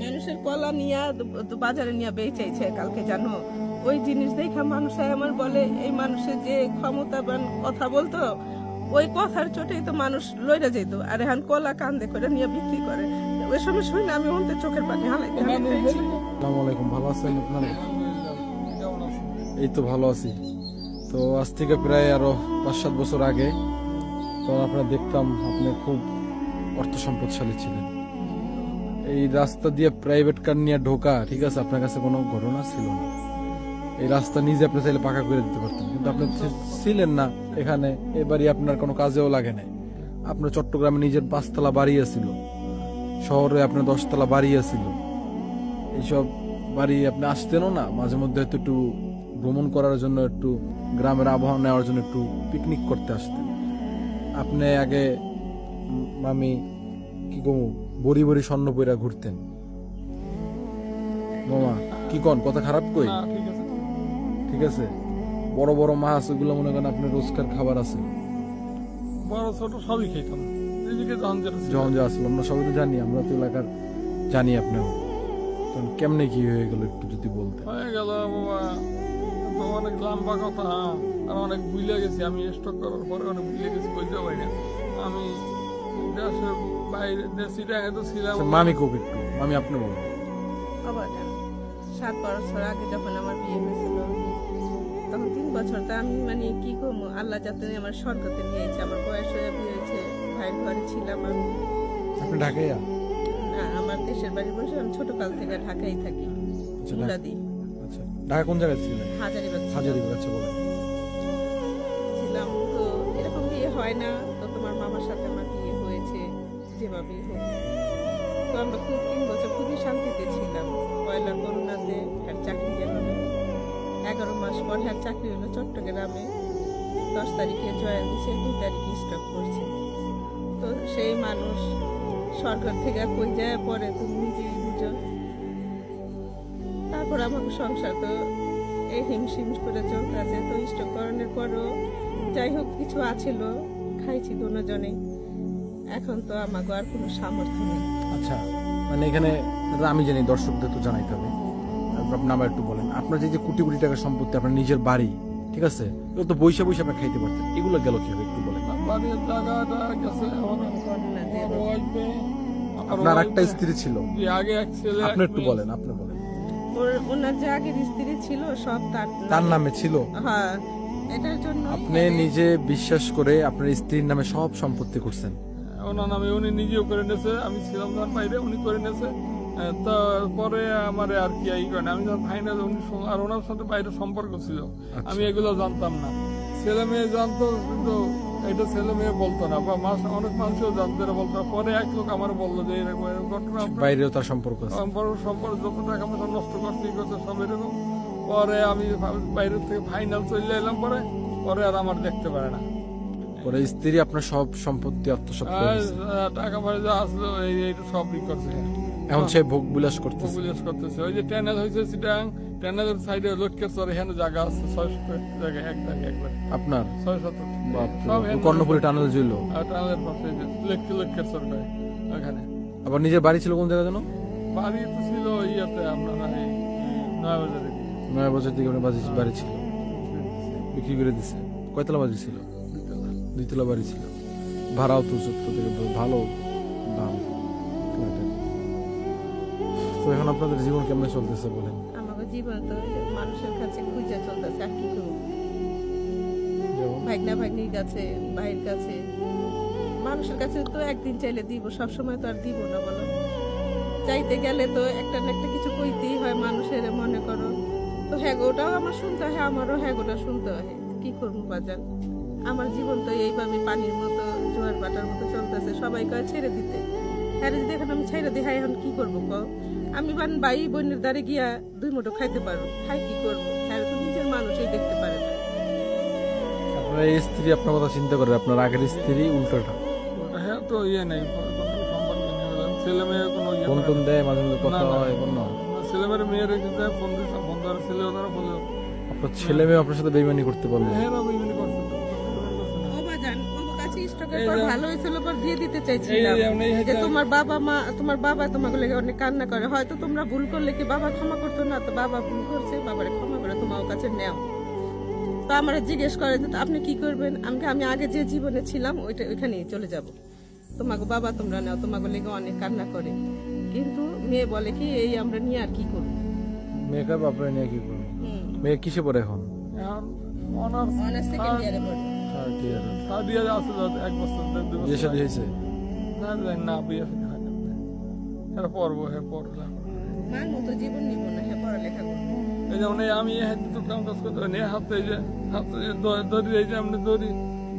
মানুষের কলা নিয়ে বাজারে নিয়ে বেচাইছে কালকে, জানো? ওই জিনিস দেখা মানুষ আমার বলে, এই মানুষের যে ক্ষমতাবান কথা বলতো, ওই কথার চোটেই তো মানুষ লইরা যেত আর এখন কলা কান্দে করে নিয়ে বিক্রি করে। ওই সময় শুনে আমি চোখের পানি আসসালামু আলাইকুম, ভালো আছেন আপনারা? এই তো ভালো আছি। তো আজ থেকে প্রায় আরও পাঁচ সাত বছর আগে তখন আপনারা দেখতাম আপনি খুব অর্থ সম্পদশালী ছিলেন। এই রাস্তা দিয়ে প্রাইভেট কার নিয়ে ঢোকা, ঠিক আছে, আপনার কাছে কোনো ঘটনা ছিল না। এই রাস্তা নিজে আপনি চাইলে পাকা করে দিতে পারতেন, কিন্তু আপনি ছিলেন না এখানে বাড়ি আপনার কোনো কাজেও লাগে নাই। আপনার চট্টগ্রামে নিজের পাঁচতলা বাড়ি আছিল। শহরে আপনার দশতলা বাড়ি আছিল। এইসব বাড়ি আপনি আসতেনও না। মাঝে মধ্যে হয়তো একটু ভ্রমণ করার জন্য একটু গ্রামের আবহাওয়া নেওয়ার জন্য একটু পিকনিক করতে আসতেন। আপনি আগে মামি কি কম বড়ি বড়ি স্বর্ণ পইরা ঘুরতেন। মামা কি কন কথা খারাপ কই? ঠিক আছে। ঠিক আছে? বড় বড় মাছ ওগুলো মনে করেন আপনার রোজকার খাবার আছে। বড় ছোট সবই খেতাম। যে আসলো আমরা সবাই তো জানি আমরা তো এলাকার জানি আপনিও তখন কেমনে কি হয়ে গেল একটু যদি বলতেন? হয়ে গেল বাবা তো অনেক লম্বা কথা আর অনেক ভুলে গেছি আমি স্টক করার পরে অনেক ভুলে গেছি বলতে পারি না। আমি দেশের বাইরে দেশি টাকা তো ছিলাম। আচ্ছা, মামি কোক একটু মামি আপনি বলুন। আবার সাত বছর আগে যখন আমার বিয়ে হয়েছিল তখন তিন বছর তা আমি মানে কি করব? আল্লাহ যাতে আমার স্বর্গতে নিয়েছে আমার বয়স হয়ে বিয়ে হয়েছে ভাইয়ের ঘরে ছিলাম আমি। আপনি ঢাকাইয়া? না আমার দেশের বাড়ি বসে আমি ছোটকাল থেকে ঢাকায় থাকি আচ্ছা, মুরাদি। আচ্ছা ঢাকা কোন জায়গায় ছিলেন? হাজারিবাগ। হাজারিবাগ আচ্ছা বলেন। ছিলাম তো এরকম বিয়ে হয় না তো তোমার মামার সাথে আমার বিয়ে হয়েছে যেভাবে হোক। তো আমরা খুব তিন বছর খুবই শান্তিতে ছিলাম। পয়লা করোনাতে আর চাকরি গেল না। এগারো মাস পর হ্যাঁ চাকরি হলো চট্টগ্রামে। দশ তারিখে জয়েন দিছে দুই তারিখে স্টক করছে। সেই মানুষ সরকার থেকে কই যায়? পরে তুমি নিজেই বুঝো তারপর আমাকে সংসার তো এই হিমশিম করে চলতেছে তো স্টক করানোর পরও যাই হোক কিছু আছিল খাইছি দুজনে এখন তো আমাকে আর কোনো সামর্থ্য নেই। আচ্ছা মানে এখানে দাদা আমি জানি দর্শকদের তো জানাইতে হবে। তারপর আপনি একটু বলেন। আপনার যে যে কোটি কোটি টাকার সম্পত্তি আপনার নিজের বাড়ি ঠিক আছে? এগুলো তো বৈশা বৈশা আপনি খাইতে পারতেন। এগুলো গেল কি হবে একটু বলেন। বাড়ির জায়গাটা গেছে আমার ঘটনা যে আমার ওয়াইফে আমার আপনার একটা স্ত্রী ছিল। আগে এক ছেলে আপনি একটু বলেন আপনি বলেন। ওনার যে আগের স্ত্রী ছিল সব তার তার নামে ছিল? হ্যাঁ এটার জন্য আপনি নিজে বিশ্বাস করে আপনার স্ত্রীর নামে সব সম্পত্তি করছেন। ওনার নামে উনি নিজেও করে নিয়েছে আমি ছিলাম তার বাইরে উনি করে নিয়েছে। তারপরে আমার আর কি এই করে আমি যখন ফাইনাল উনি আর ওনার সাথে বাইরে সম্পর্ক ছিল। আচ্ছা। আমি এগুলো জানতাম না। ছেলে মেয়ে জানতো কিন্তু এটা ছেলে মেয়ে বলতো না। বা মাস অনেক মানুষও জানতো বলতো। পরে এক লোক আমার বলল যে এরকম ঘটনা বাইরেও তার সম্পর্ক সম্পর্ক সম্পর্ক যত টাকা পয়সা নষ্ট করছে করছে সব এরকম। পরে আমি বাইরের থেকে ফাইনাল চলে এলাম পরে। পরে আর আমার দেখতে পারে না। পরে স্ত্রী আপনার সব সম্পত্তি আত্মসাৎ আর, টাকা পয়সা আসলো এই সব ই করছে। এখন সে ভোগ বিলাস করতেছে। পপুলেস করতেছে। ওই যে ট্যানেল হয়েছে সিটাং ট্যানেলের সাইডে লক্ষ্যের চরে এখানে জায়গা আছে ছয় শত জায়গা এক জায়গা একবার। আপনার? ছয় বাপ। কর্ণপুরি টানেল জইল টানেলের পাশে লক্ষ্য লক্ষ্যের চর করে ওখানে আবার নিজের বাড়ি ছিল কোন জায়গা যেন? বাড়ি তো ছিল ইয়াতে আপনার এই নয় বাজারে নয় বছর দিকে আপনার বাড়ি ছিল। বিক্রি করে দিছে। কয়তলা বাড়ি ছিল? দুইতলা। বাড়ি ছিল। ভাড়াও তো সত্য থেকে ভালো দাম। তো এখন আপনাদের জীবন কেমনে চলতেছে বলেন? আমাকে জীবন তো মানুষের কাছে খুঁজে চলতেছে আর কি করব। ভাগনা ভাগ্নির কাছে ভাইয়ের কাছে। মানুষের কাছে তো একদিন চাইলে দিব সব সময় তো আর দিব না বলো। চাইতে গেলে তো একটা না একটা কিছু কইতেই হয় মানুষের মনে করো। তো হ্যাঁ ওটাও আমার শুনতে হয় আমারও হ্যাঁ গোটা শুনতে হয়। কি করব বাজার? আমার জীবন তো এইভাবে পানির মতো জোয়ার বাটার মতো চলতেছে। সবাই কয় ছেড়ে দিতে। হ্যাঁ যদি এখন আমি ছেড়ে দিই হ্যাঁ এখন কি করব ক আমি বান ভাই বোনের দ্বারে গিয়া দুই মুঠো খাইতে পারব। খাই কি করব? হ্যাঁ তো নিজের মানুষই দেখতে পারে না। আপনার এই স্ত্রী আপনার কথা চিন্তা করে আপনার আগের স্ত্রী উল্টোটা? ওটা হ্যাঁ তো ইয়ে নেই কোনো ছেলে মেয়ে কোনো ইয়ে ফোন টোন দেয় মাঝে মাঝে কথা। হয় কোন না, ছেলে মেয়ের মেয়ে রেখেছে ফোন দিচ্ছে ফোন ধরে ছেলে ওদের বলে আপনার ছেলে মেয়ে আপনার সাথে বেইমানি করতে পারল? হ্যাঁ না পর ভালো হয়েছিল পর দিয়ে দিতে চাইছিলাম। যে তোমার বাবা মা তোমার বাবা তোমাকে লেগে অনেক কান্না করে। হয়তো তোমরা ভুল করলে কি বাবা ক্ষমা করতো না? তো বাবা ভুল করছে বাবারে ক্ষমা করে তোমার কাছে নেও। তো আমার জিজ্ঞেস করে যে আপনি কি করবেন? আমি কি- আমি আগে যে জীবনে ছিলাম ওইটা ওইখানেই চলে যাব। তোমাকে বাবা তোমরা নাও তোমাকে লেগে অনেক কান্না করে। কিন্তু মেয়ে বলে কি এই আমরা নিয়ে আর কি করব? মেয়েকে বাপরে নিয়ে কি করব? মেয়ে কিসে পড়ে এখন? এখন অনার্স অনার্স সেকেন্ড ইয়ারে পড়ে। আছে বছর বছর আমি কাম কাজ করতে পারি হাতে যে হাতে দড়ি এই যে দড়ি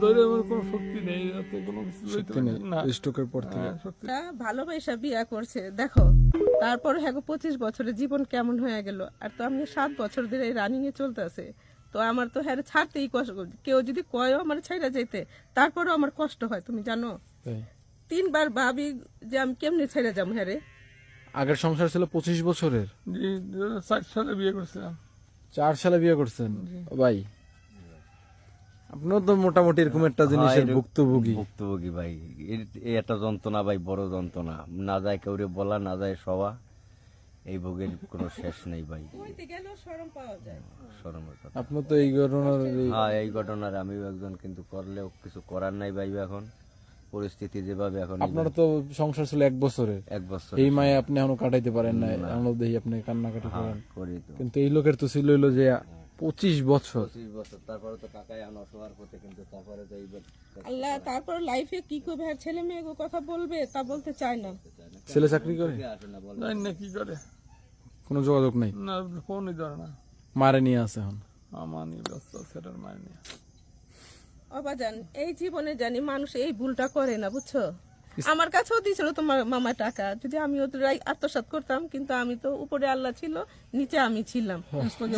দড়ি আমার কোনো শক্তি নেই কোনো কিছু না। স্ট্রোকের পর থেকে। ভালোবাসা বিয়া করছে দেখো। তারপর হ্যাঁ পঁচিশ বছরের জীবন কেমন হয়ে গেল? আর তো আমি সাত বছর ধরে রানিং এ চলতেছে তো আমার তো হ্যাঁ ছাড়তেই কষ্ট কেউ যদি কয়ও আমার ছাইরা যেতে তারপরেও আমার কষ্ট হয় তুমি জানো। তিনবার ভাবি যে আমি কেমনে ছেড়ে যাব হ্যাঁ রে? আগের সংসার ছিল পঁচিশ বছরের। জি চার সালে বিয়ে করছিলাম। চার সালে বিয়ে করছেন? ভাই আপনার তো মোটামুটি এরকম একটা জিনিসের ভুক্তভোগী। ভুক্তভোগী ভাই। একটা যন্ত্রণা ভাই বড় যন্ত্রণা। না যায় কেউরে বলা না যায় সবা এই ভোগের কোনো শেষ নেই ভাই। কইতে গেলেও শরম পাওয়া যায়। শরমের কথা। আপনি তো এই ঘটনার হ্যাঁ এই ঘটনার আমিও একজন কিন্তু করলেও কিছু করার নাই ভাই এখন। পরিস্থিতি যেভাবে এখন আপনার তো সংসার ছিল এক বছরে। এক বছর। এই মায়ে আপনি এখনও কাটাইতে পারেন না। এখনও দেখি আপনি কান্নাকাটি করেন। করি কিন্তু এই লোকের তো ছিল যে পঁচিশ বছর। পঁচিশ বছর তারপরে তো কাকাই এখন অসহার পথে কিন্তু তারপরে তো এইবার আল্লাহ তারপর লাইফে কি করবে? আর ছেলে মেয়ে কথা বলবে তা বলতে চায় না। ছেলে চাকরি করে? আসে না বল জানি না। কি করে? কোনো যোগাযোগ নেই? না ফোনই ধরে না। মারে নিয়ে আছে এখন। আমার নিয়ে ব্যস্ত সেটার মায়ের নিয়ে। অবাজান এই জীবনে জানি মানুষ এই ভুলটা করে না বুঝছ? আমার কাছেও দিয়েছিল তোমার মামা টাকা। যদি আমি ওদের আত্মসাৎ করতাম কিন্তু আমি তো উপরে আল্লাহ ছিল নিচে আমি ছিলাম।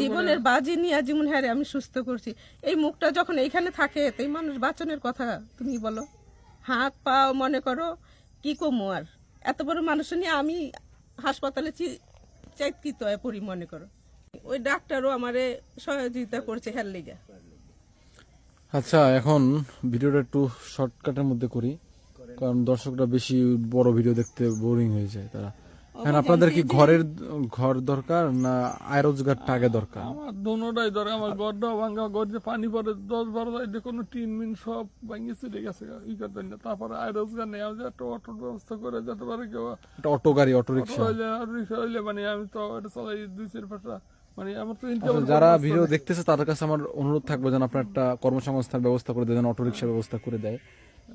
জীবনের বাজি নিয়ে জীবন হারে আমি সুস্থ করছি। এই মুখটা যখন এইখানে থাকে তাই মানুষ বাঁচনের কথা তুমি বলো। হাত পা মনে করো কি কমো আর? এত বড় মানুষ নিয়ে আমি হাসপাতালে চাইতকিত হয়ে পড়ি মনে করো। ওই ডাক্তারও আমারে সহযোগিতা করছে হের লিগা। আচ্ছা এখন ভিডিওটা একটু শর্টকাটের মধ্যে করি। কারণ দর্শকরা বেশি বড় ভিডিও দেখতে বোরিং হয়ে যায় তারা। এখন আপনাদের কি ঘরের ঘর দরকার না আয় রোজগারটা আগে দরকার? আমার দোনোটাই ধরে আমার গড়টাও ভাঙ্গা গড় পানি পড়ে দশ বারো যে কোনো টিন মিন সব ভাঙ্গি চলে গেছে ই করতে না। তারপরে আয় রোজগার নেই আমি একটা অটোর ব্যবস্থা করে যেতে পারে কেউ? অটো গাড়ি অটো রিক্সা? রিক্সা হইলে মানে আমি তো এটা চালাই দুই চার পাঁচটা মানে আমার তো আচ্ছা, যারা ভিডিও দেখতেছে তাদের কাছে আমার অনুরোধ থাকবে যেন আপনার একটা কর্মসংস্থান ব্যবস্থা করে দেয় যেন অটো রিক্সার ব্যবস্থা করে দেয়।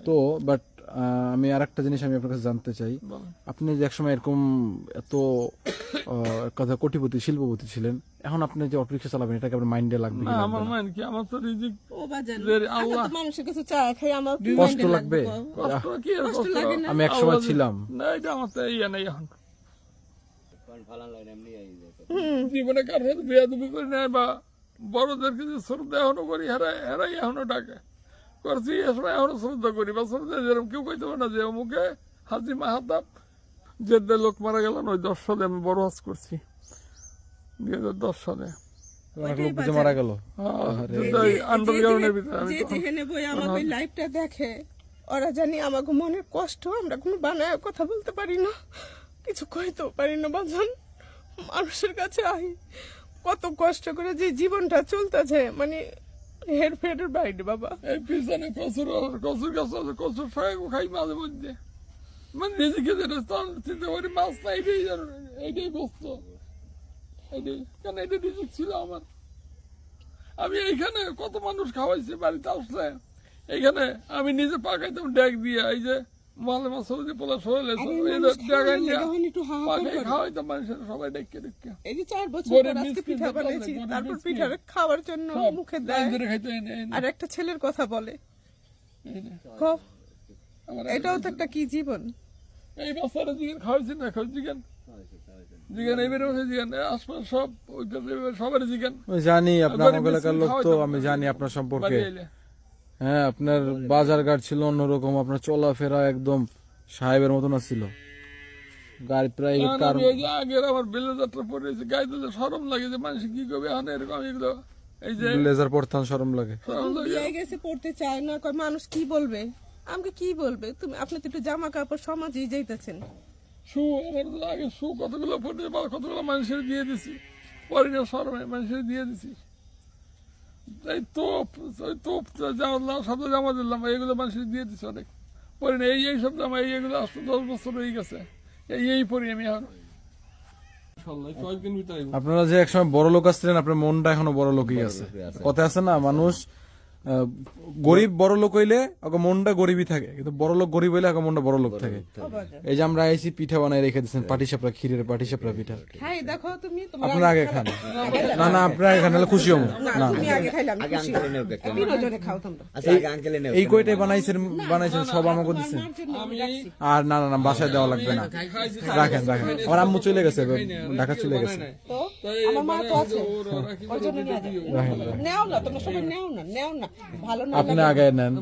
তো বাট আমি আর একটা জিনিস আমি আপনার কাছে জানতে চাই। আপনি যে একসময় এরকম এত কথা কোটিপতি শিল্পপতি ছিলেন এখন আপনি যে অটো রিক্সা চালাবেন এটাকে আপনার মাইন্ডে লাগবে কি না আমার মাইন্ড কি? আমার তো রিজিক ও যে আমি আল্লাহ। মানুষের কাছে চা খাই আমার কষ্ট মাইন্ডে লাগবে? কষ্ট কি কষ্ট লাগে না? আমি একসময় ছিলাম। না এটা আমার তো ইয়ে নেই এখন। জীবনে কার সাথে বিয়া দুবি করি নাই বা বড়দের যে শ্রদ্ধা এখনও করি হেরাই হেরাই এখনও ডাকে। করছি এ সময় এখনও শ্রদ্ধা করি। বা শ্রদ্ধা যেরকম কেউ কইতে পারে না যে অমুকে হাজি মাহাতাব যে লোক মারা গেলেন ওই দশ সালে আমি বড় হাজ করছি। দুই হাজার দশ সালে। অনেক লোক যে মারা গেল? আন্ডারগ্রাউন্ডের ভিতরে আমি যে তখন যেখানে বই আমাকে ওই লাইভটা দেখে ওরা জানি আমাকে মনের কষ্ট আমরা কোনো বানায় কথা বলতে পারি না কিছু কইতেও পারি না বাজান মানুষের কাছে আই কত কষ্ট করে যে জীবনটা চলতেছে মানে হের ফেরের বাইরে, বাবা। এই পিছনে কচুর কচুর গাছ আছে কচুর ফ্রাই খাই মাঝে মধ্যে। মানে নিজেকে যেটা স্থান চিন্তা করি মাছ না, এটাই জানো এইটাই বস্তু। এটাই। কারণ এটা নিজে ছিল আমার? আমি এইখানে কত মানুষ খাওয়াইছি বাড়িতে আসলে। এইখানে আমি নিজে পাকাইতাম ডেক দিয়ে, এই যে মালে মাছ যে পোলা খাওয়াইতাম মানুষের সবাই ডেকে ডেকে। এই যে চার বছর পর আজকে পিঠা গরিব তারপর পিঠা খাওয়ার জন্য মুখে দেয়। আর একটা ছেলের কথা বলে। এটাও তো একটা কি জীবন? এই বাচ্চারা জিজ্ঞেন খাওয়াইছি না খাওয়াই এবারে বসে জিজ্ঞেন আশপাশ সব সবারই আমি জানি আপনার এলাকার লোক তো আমি জানি আপনার সম্পর্কে। হ্যাঁ আপনার বাজার ঘাট ছিল অন্যরকম আপনার চলাফেরা একদম সাহেবের মতন ছিল। গাড়ি কার আগের আমার পরেছি গায়ে দিলে সরম লাগে যে মানুষ কি করবে? এখন এরকম এগুলো এই যে শরম লাগে। সরম লাগে। বিয়ে গেছে পড়তে চায় না কয় মানুষ কি বলবে? আমাকে কি বলবে? তুমি আপনি তো একটু জামা কাপড় সমাজেই যাইতেছেন। শু আমার আগে শু কতগুলো পরে বা কতগুলো মানুষের দিয়ে দিছি? পরে না সরমে মানুষের দিয়ে দিছি। এই তোপ ওই তোপ জামা সাথে জামা দিলাম এইগুলো মানুষের দিয়ে দিচ্ছে অনেক। পরে না এই এই সব জামা এই এগুলো আসতে দশ বছর হয়ে গেছে। এই এই পরি আমি এখন। আপনারা যে একসময় বড় লোক আসছিলেন আপনার মনটা এখনও বড় লোকই আছে। কথা আছে না মানুষ গরিব বড় লোক হইলে ওকে মনটা গরিবই থাকে কিন্তু বড় লোক গরিব হইলে ওকে মনটা বড় লোক থাকে। এই যে আমরা আইসি পিঠা বানাই রেখে দিচ্ছেন পাটি সাপড়া ক্ষীরের পাটি সাপড়া পিঠা দেখো তুমি আপনারা আগে খান। না না আপনারা আগে খান খুশি হব। না আগে আগে আচ্ছা আগে এই কয়টাই বানাইছেন বানাইছেন সব আমাকে দিচ্ছেন আর না না না বাসায় দেওয়া লাগবে না। রাখেন রাখেন। আমার আম্মু চলে গেছে ঢাকা চলে গেছে। আমার মা তো আছে। নেও না তোমরা সবাই নেও না নেও না। ভালো না আপনি আগে নেন।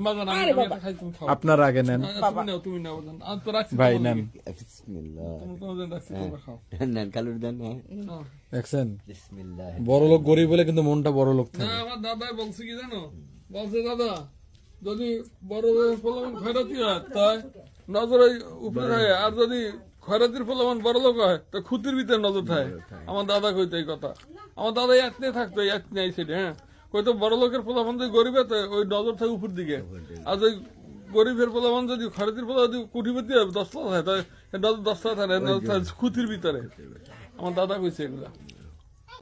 আপনার আগে নেন। তুমি নাও তুমি নাও বাজান আর তো রাখছি ভাই নেন। কালুর দেন হ্যাঁ। হ্যাঁ। দেখছেন? বড় লোক গরিব বলে কিন্তু মনটা বড় লোক থাকে। আমার দাদাই বলছে কি জানো? বলছে দাদা যদি বড় ফলমান খয়রাতি হয় তাই নজর উপরে থাকে আর যদি খয়রাতির ফলমান বড় লোক হয় তো খুতির ভিতরে নজর থাকে। আমার দাদা কইতো এই কথা। আমার দাদা এক নিয়ে থাকতো এক নিয়ে সাইডে হ্যাঁ। কইতো বড় লোকের ফলাফল যদি গরিবে ওই নজর থাকে উপর দিকে। আর ওই গরিবের ফলাফল যদি খরিদির ফলা যদি কুটিপতি হবে দশটা থাকে তাই নজর দশটা থাকে নজর থাকে খুতির ভিতরে। আমার দাদা কইছে এগুলা।